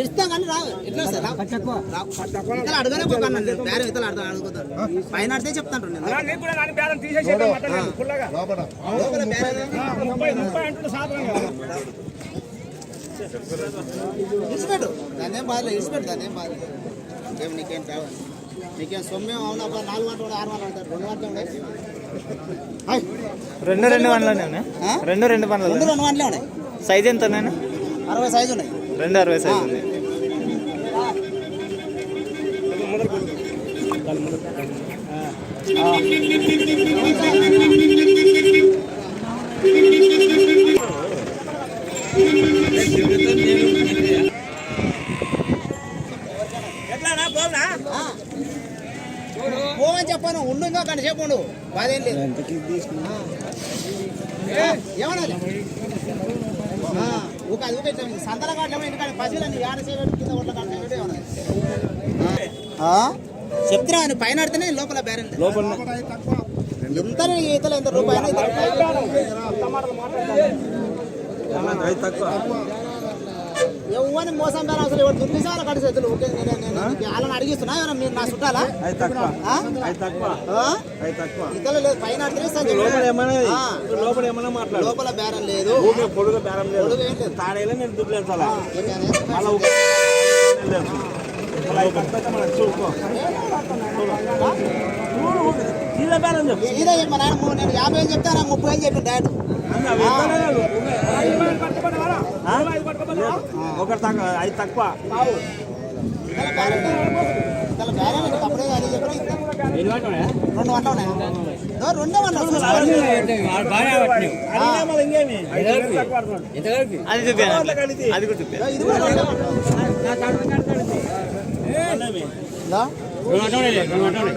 ఇస్తాం కానీ రావు ఎట్లా వస్తుంది రావు రావు అడగనే పోకన్నా బేరం ఇతర అడతా అడుగుతారు పైన అడితే చెప్తాను ఇసుపెట్టు దాని ఏం బాధలేదు ఇసుపెట్టు దాని ఏం బాధలేదు ఏం నీకేం కావాలి? నీకేం సొమ్మేం అవునా నాలుగు గంటలు ఆరు వందలు అంటారు రెండు గంటలు రెండు రెండు వన్లోనే ఉన్నాయి ఆ? రెండు రెండు పనులు రెండు రెండు గంటలే ఉన్నాయి సైజ్ ఎంత నేను అరవై సైజు ఉన్నాయి రెండు అరవై సైజ్ ఉంది ఎట్లానా పోనా పో అని చెప్పాను ఉండు ఇంకా గంట సేపు ఉండు. బాధేం లేదు. అది ఊక సంతల కావట్లేమో ఎందుకంటే పసిలని చేయబెట్టు కింద ఒట్ల? చెప్తున్నా అని పైన ఆడితేనే లోపల బేరం లోపల ఎంత ఈతలు ఎంత రూపాయలు ఎవరిని మోసం బేరం అసలు ఎవరు దుర్నిసాల కడి చేతులు. ఓకే వాళ్ళని అడిగిస్తున్నా. ఎవరైనా మీరు నా చుట్టాలా? ఇతలు లేదు. పైన. లోపల ఏమన్నా మాట్లాడు. లోపల బేరం లేదు. ఊరికే పొడుగు బేరం లేదు. తాడేలా నేను ఏమైనా యాభై వేలు చెప్తే నాకు ముప్పై చెప్పి డైరెక్ట్ ఒకటి తక్కువ తక్కువ. అది కూడా వంటలు.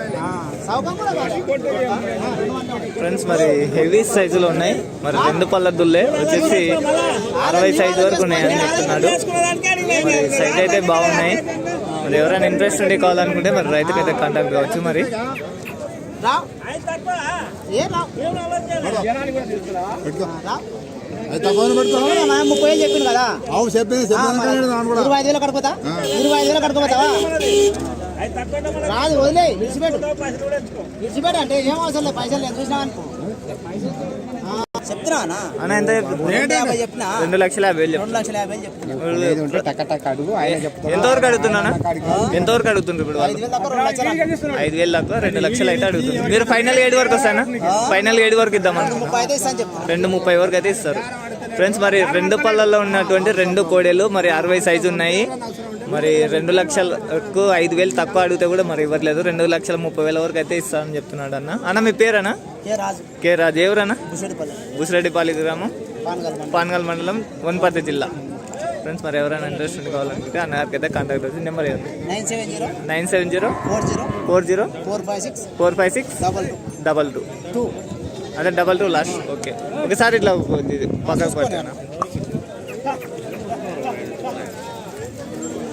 ఫ్రెండ్స్ మరి హెవీ సైజులో ఉన్నాయి. మరి రెండు పళ్ళ దుల్లే. వచ్చేసి అరవై సైజు వరకు ఉన్నాయని చెప్తున్నాడు. మరి సైజ్ అయితే బాగున్నాయి. మరి ఎవరైనా ఇంట్రెస్ట్ ఉండి కావాలనుకుంటే మరి రైతుకైతే కాంటాక్ట్ కావచ్చు మరి. ముప్పై వేలు చెప్పింది. కదా ఇరవై ఐదు వేలు ఇరవై ఐదు వేలు కడుకోపోతావా రాదు వదిలే విడిచిపెట్టు. విడిచిపెట్టు అంటే ఏం అవసరం లేదు పైసలు నేను చూసినా ఎంత రెండు యాభై చెప్పినా? రెండు లక్షల యాభై వేలు రెండు లక్షల యాభై వేలు చెప్తున్నా టక్క టక్క అడుగు ఆయన చెప్తాను ఎంతవరకు అడుగుతున్నానా ఎంతవరకు అడుగుతుండ్రు ఇప్పుడు వాళ్ళు? ఐదు వేలు తప్ప రెండు లక్షలు అయితే అడుగుతుంది మీరు ఫైనల్ ఏడు వరకు వస్తానా ఫైనల్ ఏడు వరకు ఇద్దాం రెండు ముప్పై వరకు అయితే ఇస్తారు. ఫ్రెండ్స్ మరి రెండు పళ్ళల్లో ఉన్నటువంటి రెండు కోడెలు మరి అరవై సైజు ఉన్నాయి. మరి రెండు లక్షలకు ఐదు వేలు తక్కువ అడిగితే కూడా మరి ఇవ్వట్లేదు. రెండు లక్షల ముప్పై వేల వరకు అయితే ఇస్తానని చెప్తున్నాడు అన్న. అన్న మీ రాజు. కే రాజు. ఎవరన్నా? బుషడిపల్లి బుసిరెడ్డిపాలి గ్రామం? పానగల్ మండలం. వనపర్తి జిల్లా. ఫ్రెండ్స్ మరి ఎవరైనా ఇంట్రెస్ట్ ఉండి కావాలనుకుంటే అన్నగారికి అయితే కాంటాక్ట్ అవుతుంది నెంబర్ ఏంది nine seven zero nine seven zero four zero four zero four five six four five six double two. Double two. Two. అదే డబల్ టూ లాస్ట్. ఓకే. ఒకసారి ఇట్లా పక్కకు పట్టాను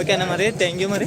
ఓకేనా మరి? థ్యాంక్ యూ మరి.